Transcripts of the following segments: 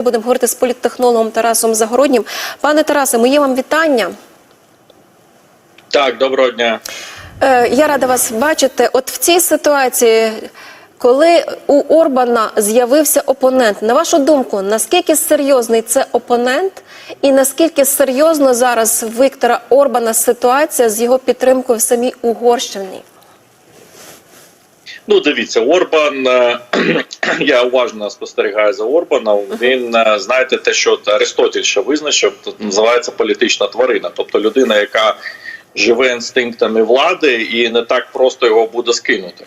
Будемо говорити з політтехнологом Тарасом Загороднім. Пане Тарасе, моє вам вітання. Так, доброго дня. Е, Я рада вас бачити. От в цій ситуації, коли у Орбана з'явився опонент, на вашу думку, наскільки серйозний це опонент, і наскільки серйозно зараз Віктора Орбана ситуація з його підтримкою в самій Угорщині? Ну, дивіться, Орбан. е, Я уважно спостерігаю за Орбаном. Він е, знаєте, те, що от Аристотель ще визначив, називається політична тварина, тобто людина, яка живе інстинктами влади, і не так просто його буде скинути.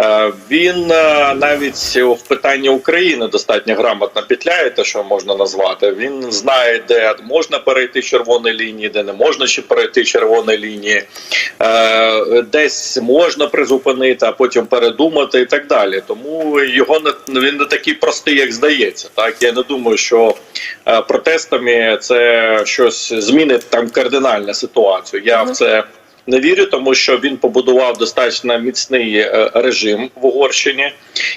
Е, Він е, навіть в питанні України достатньо грамотно петляє, те, що можна назвати. Він знає, де можна перейти червоні лінії, де не можна ще перейти червоні лінії, Е, десь можна призупинити, а потім передумати і так далі. Тому його не він не такий простий, як здається. Так я не думаю, що протестами це щось змінить там кардинальну ситуацію. Я в це не вірю, тому що він побудував достатньо міцний е, режим в Угорщині,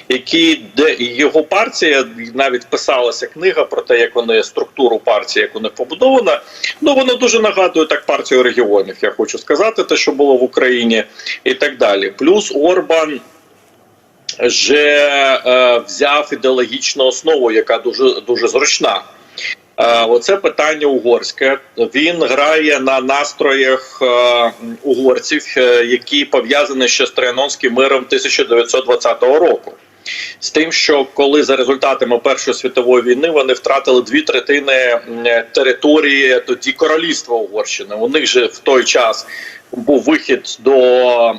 який де його партія навіть писалася книга про те, як вони структуру партії, як них побудована. Ну воно дуже нагадує так партію регіонів. Я хочу сказати, те, що було в Україні, і так далі. Плюс Орбан. Вже е, взяв ідеологічну основу, яка дуже дуже зручна. Е, Оце питання угорське. Він грає на настроях е, угорців, е, які пов'язані ще з Трианонським миром 1920 року. З тим, що коли за результатами Першої світової війни вони втратили дві третини території тоді королівства Угорщини. У них же в той час був вихід до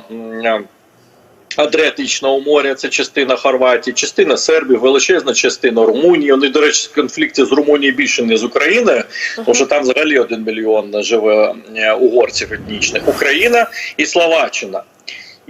Адріатичного моря, це частина Хорватії, частина Сербії, величезна частина Румунії. Вони, до речі, конфлікти з Румунією більше не з Україною, тому що там взагалі один мільйон живе е, угорців етнічних. Україна і Словаччина.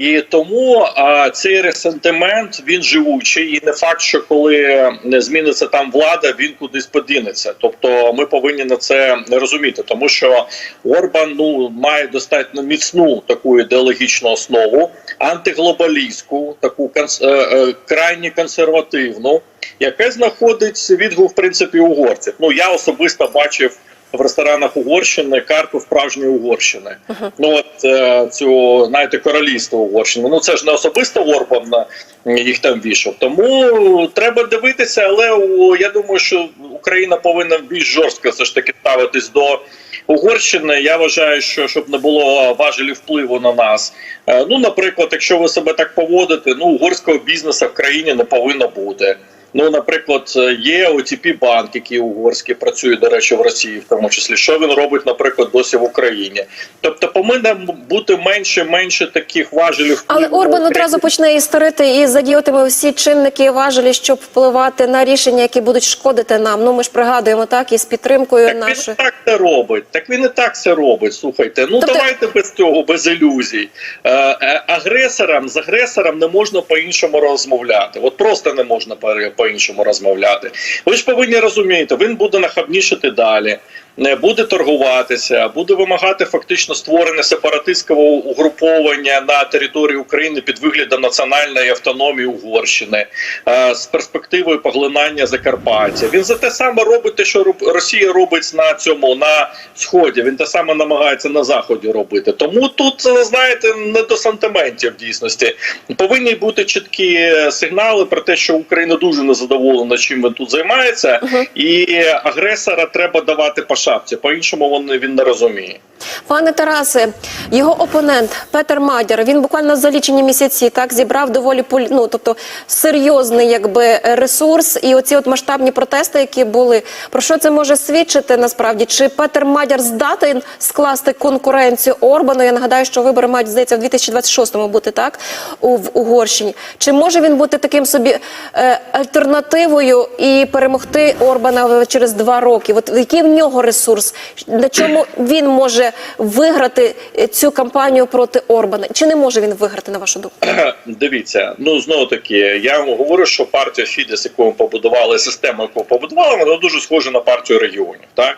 І тому а, цей ресентимент він живучий, і не факт, що коли не зміниться там влада, він кудись подінеться. Тобто, ми повинні на це розуміти, тому що Орбан ну має достатньо міцну таку ідеологічну основу, антиглобалістську, таку конс... е, е, крайні консервативну, яка знаходить відгук в принципі угорців. Ну я особисто бачив. В ресторанах Угорщини карту справжньої Угорщини. Ну от е, цю знаєте, королівство Угорщини. Ну це ж не особисто Орбан е, їх там вішав. Тому треба дивитися, але о, я думаю, що Україна повинна більш жорстко все ж таки ставитись до Угорщини. Я вважаю, що щоб не було важелів впливу на нас. Е, ну, наприклад, якщо ви себе так поводите, ну угорського бізнесу в країні не повинно бути. Ну, наприклад, є OTP банк, який угорський працює, до речі, в Росії, в тому числі, що він робить, наприклад, досі в Україні. Тобто, повинно бути менше менше таких важелів. Але Орбан одразу почне історити і задіятиме всі чинники і важелі, щоб впливати на рішення, які будуть шкодити нам. Ну ми ж пригадуємо так із підтримкою Так нашої. і так це робить. Так він і так це робить. Слухайте. Ну Тобто- давайте без цього, без ілюзій. Е, е, агресорам з агресором не можна по-іншому розмовляти. От просто не можна по- по-іншому розмовляти. Ви ж повинні розуміти, він буде нахабнішити далі. Не буде торгуватися, буде вимагати фактично створення сепаратистського угруповання на території України під виглядом національної автономії Угорщини е, з перспективою поглинання Закарпаття. Він за те саме робить те, що Росія робить на цьому на сході. Він те саме намагається на заході робити. Тому тут знаєте не до сантиментів в дійсності. Повинні бути чіткі сигнали про те, що Україна дуже незадоволена, чим він тут займається, і агресора треба давати по шапці. По іншому він, не розуміє. Пане Тарасе, його опонент Петер Мадяр. Він буквально за лічені місяці так зібрав доволі ну, тобто серйозний якби ресурс. І оці от масштабні протести, які були, про що це може свідчити насправді? Чи Петер Мадяр здатен скласти конкуренцію Орбану? Я нагадаю, що вибори мають здається в 2026-му бути так у в Угорщині. Чи може він бути таким собі е, альтернативою і перемогти Орбана через два роки? От який в нього ресурс? На чому він може виграти е, цю кампанію проти Орбана? Чи не може він виграти на вашу думку? Дивіться, ну знову таки, я вам говорю, що партія Фідес, яку ми побудували, систему, яку побудували, вона дуже схожа на партію регіонів. Так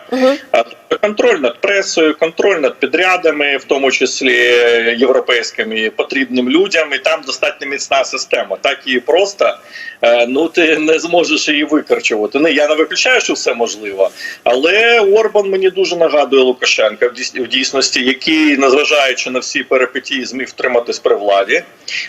тобто контроль над пресою, контроль над підрядами, в тому числі європейськими, потрібним людям, і там достатньо міцна система. Так і просто е, ну ти не зможеш її викорчувати. Не я не виключаю, що все можливо, але Орбан мені дуже нагадує Лукашенка в дійсності, який, незважаючи на всі перипетії, зміг втриматись при владі.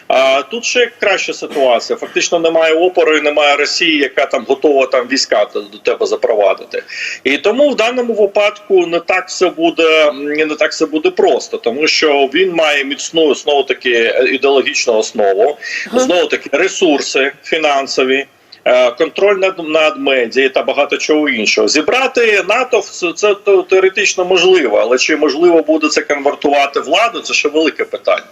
А тут ще краща ситуація. Фактично немає опору і немає Росії, яка там готова там війська до тебе запровадити. І тому в даному випадку не так все буде не так все буде просто, тому що він має міцну знову таки ідеологічну основу, знову таки ресурси фінансові. Е, Контроль над над медіа та багато чого іншого. Зібрати НАТО це, це теоретично можливо, але чи можливо буде це конвертувати владу? Це ще велике питання.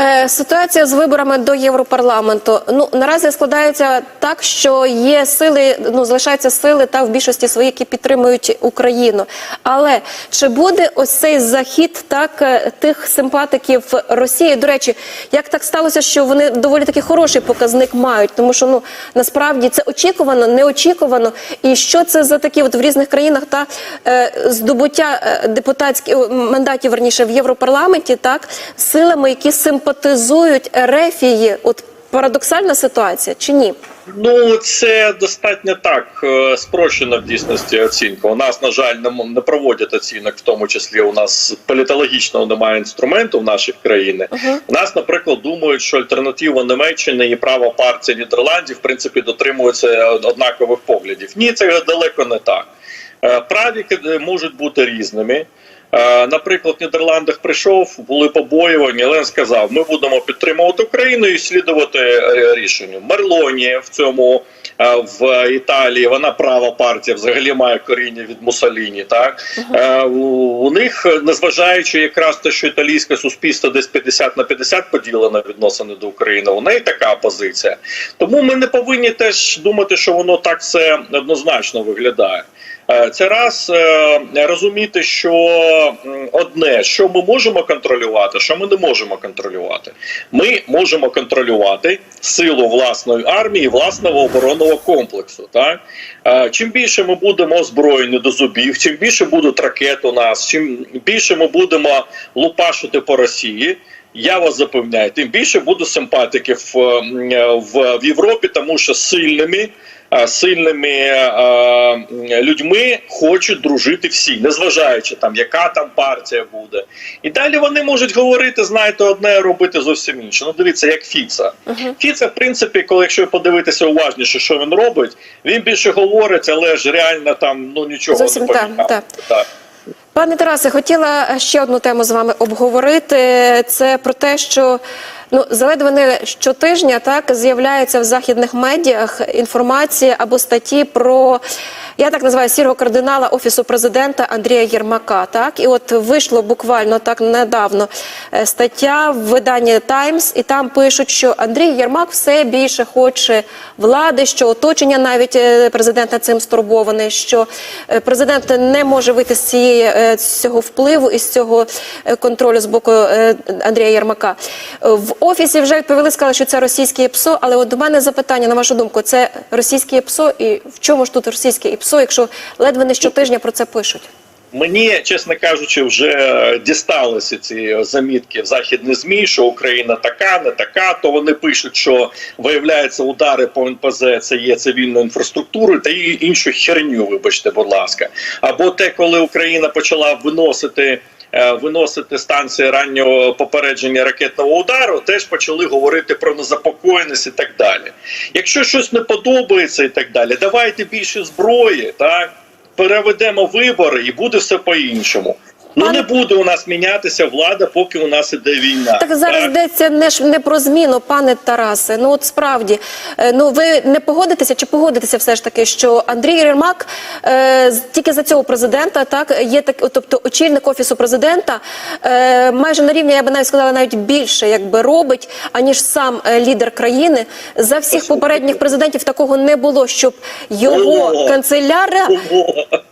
Е, Ситуація з виборами до Європарламенту. Ну наразі складається так, що є сили, ну залишаються сили та в більшості свої, які підтримують Україну. Але чи буде ось цей захід так е, тих симпатиків Росії? До речі, як так сталося, що вони доволі таки хороший показник мають, тому що ну насправді це очікувано, неочікувано. І що це за такі от в різних країнах та е, здобуття е, депутатських мандатів верніше в Європарламенті, так силами, які симпатизують Ерефії? От парадоксальна ситуація чи ні? Ну це достатньо так е, спрощена в дійсності оцінка. У нас на жаль не, не проводять оцінок, в тому числі у нас політологічного немає інструменту в наших країнах. У нас, наприклад, думають, що альтернатива Німеччини і права партії Нідерландів в принципі дотримуються однакових поглядів. Ні, це далеко не так. Е, Праві можуть бути різними. Е, Наприклад, в Нідерландах прийшов, були побоювання, але він сказав: ми будемо підтримувати Україну і слідувати е, рішенню. Мерлоні в цьому е, в Італії вона права партія, взагалі має коріння від Муссоліні. Так Е, у у них, незважаючи якраз те, що італійське суспільство десь 50 на 50 поділено відносини до України, у неї така позиція. Тому ми не повинні теж думати, що воно так все однозначно виглядає. Е, Це раз е, розуміти, що одне, що ми можемо контролювати, що ми не можемо контролювати. Ми можемо контролювати силу власної армії, власного оборонного комплексу. Так Е, чим більше ми будемо озброєні до зубів, чим більше будуть ракет у нас, чим більше ми будемо лупашити по Росії. Я вас запевняю, тим більше буде симпатиків в, в Європі, тому що сильними сильними е, людьми хочуть дружити всі, незважаючи там, яка там партія буде. І далі вони можуть говорити, знаєте, одне, робити зовсім інше. Ну, дивіться, як Фіца. Фіца, в принципі, коли якщо подивитися уважніше, що він робить, він більше говорить, але ж реально там ну нічого Зовсім не так, поміняв. так. Так. Пане Тарасе, хотіла ще одну тему з вами обговорити. Це про те, що ну заледве не щотижня так з'являється в західних медіях інформація або статті про. Я так називаю сірого кардинала офісу президента Андрія Єрмака. Так і от вийшло буквально так недавно е, стаття в виданні Таймс, і там пишуть, що Андрій Єрмак все більше хоче влади, що оточення навіть е, президента цим стурбований, що е, президент не може вийти з цієї з цього впливу і з цього контролю з боку Андрія Єрмака. В офісі вже відповіли, сказали, що це російське ПСО, але от до мене запитання на вашу думку: це російське ПСО, і в чому ж тут російське ПСО, якщо ледве не щотижня про це пишуть? Мені, чесно кажучи, вже дісталися ці замітки в західних змі, що Україна така, не така. То вони пишуть, що виявляється удари по НПЗ це є цивільною інфраструктурою та і іншу херню. Вибачте, будь ласка. Або те, коли Україна почала виносити. Е, Виносити станції раннього попередження ракетного удару, теж почали говорити про незапокоєність і так далі. Якщо щось не подобається, і так далі, давайте більше зброї, так переведемо вибори, і буде все по-іншому. Ну не буде у нас мінятися влада, поки у нас іде війна. Так зараз так? йдеться не ж не про зміну, пане Тарасе. Ну от справді, е, ну ви не погодитеся чи погодитеся все ж таки, що Андрій Єрмак е, тільки за цього президента, так є так, тобто очільник офісу президента, е, майже на рівні, я би навіть сказала, навіть більше якби робить, аніж сам е, лідер країни. За всіх попередніх президентів такого не було, щоб його Було. канцеляра. Було.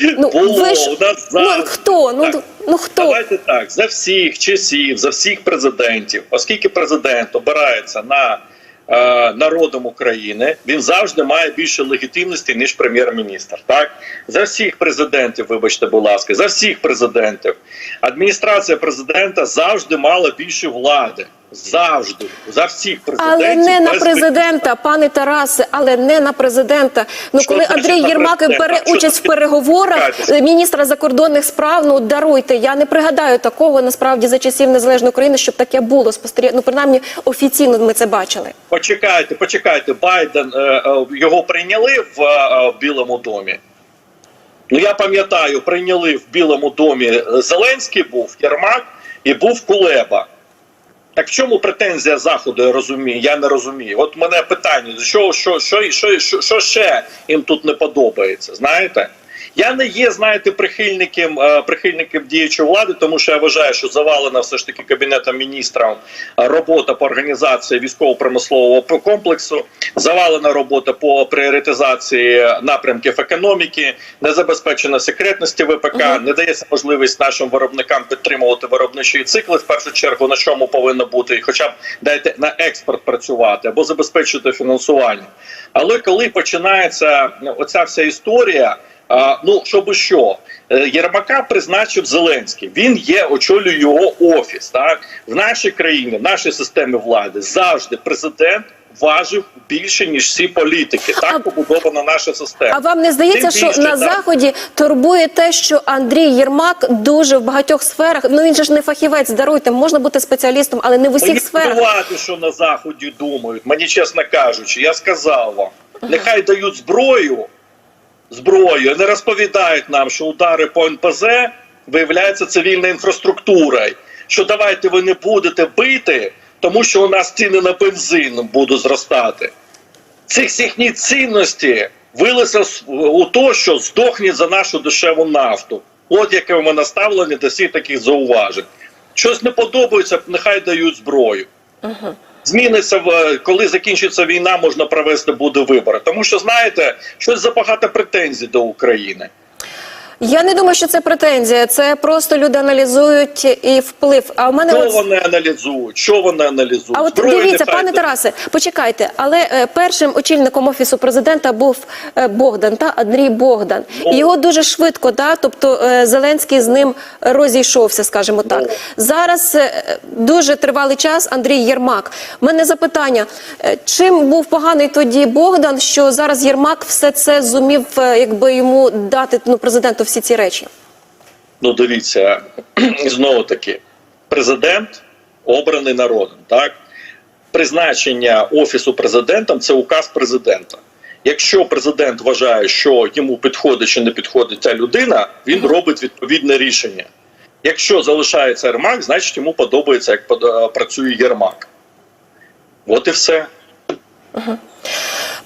Ну, Було, ви ж- у нас ну, хто? Ну, Так. ну хто? Давайте так, за всіх часів, за всіх президентів, оскільки президент обирається на е, народом України, він завжди має більше легітимності, ніж прем'єр-міністр. Так за всіх президентів, вибачте, будь ласка, за всіх президентів. Адміністрація президента завжди мала більше влади. Завжди за всіх президентів. Але не на президента, пане Тарасе, але не на президента. Ну Що коли Андрій Єрмак бере участь в переговорах е, міністра закордонних справ, ну даруйте. Я не пригадаю такого насправді за часів незалежної України, щоб таке було спостеріг... Ну, принаймні офіційно ми це бачили. Почекайте, почекайте. Байден е, е, його прийняли в, в Білому домі. Ну я пам'ятаю, прийняли в Білому домі Зеленський був Єрмак і був Кулеба. Так в чому претензія заходу? Я розумію, я не розумію. От мене питання: що, що, що, що, що, ще їм тут не подобається? Знаєте? Я не є, знаєте, прихильником, е, прихильником діючої влади, тому що я вважаю, що завалена все ж таки кабінетом міністрів е, робота по організації військово-промислового комплексу, завалена робота по пріоритизації напрямків економіки, не забезпечена секретності ВПК, не дається можливість нашим виробникам підтримувати виробничі цикли. В першу чергу на чому повинно бути, хоча б дайте на експорт працювати або забезпечити фінансування. Але коли починається оця вся історія. А, ну щоб що Е, Єрмака призначив Зеленський. Він є очолює його офіс. Так в нашій країні, в нашій системі влади завжди президент важив більше ніж всі політики. Так А- побудована наша система. А вам не здається, Тим що більше, на так. заході турбує те, що Андрій Єрмак дуже в багатьох сферах. Ну він же ж не фахівець. Даруйте, можна бути спеціалістом, але не в усіх Мені сферах. плювати, що на заході думають. Мені чесно кажучи, я сказав вам, нехай дають зброю, зброю, не розповідають нам, що удари по НПЗ виявляється цивільна інфраструктура. Що давайте ви не будете бити, тому що у нас ціни на бензин будуть зростати. Цих їхні цінності вилися у то, що здохніть за нашу дешеву нафту. От яке у мене ставлення до всіх таких зауважень. Щось не подобається, нехай дають зброю. Зміниться в коли закінчиться війна, можна провести буде вибори. Тому що знаєте, щось забагато претензій до України. Я не думаю, що це претензія. Це просто люди аналізують і вплив. А у мене Що от... вони аналізують? Що вони аналізують? А от Зброю дивіться, нехай пане. Тарасе, почекайте, але е, першим очільником офісу президента був е, Богдан та Андрій Богдан. Ну. І його дуже швидко, да, тобто е, Зеленський з ним розійшовся, скажімо так. Ну. Зараз е, дуже тривалий час Андрій Єрмак. У мене запитання: е, чим був поганий тоді Богдан, що зараз Єрмак все це зумів, е, якби йому дати ну президенту всі ці речі? Ну, дивіться, знову таки, президент обраний народом. Так, призначення офісу президентом це указ президента. Якщо президент вважає, що йому підходить чи не підходить ця людина, він робить відповідне рішення. Якщо залишається Єрмак, значить йому подобається, як працює Єрмак. От і все.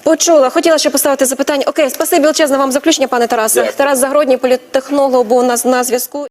Почула, хотіла ще поставити запитання. Окей, спасибі величезне вам за включення, пане Тарасе. Тарас Загородній, політтехнолог, був у нас на зв'язку.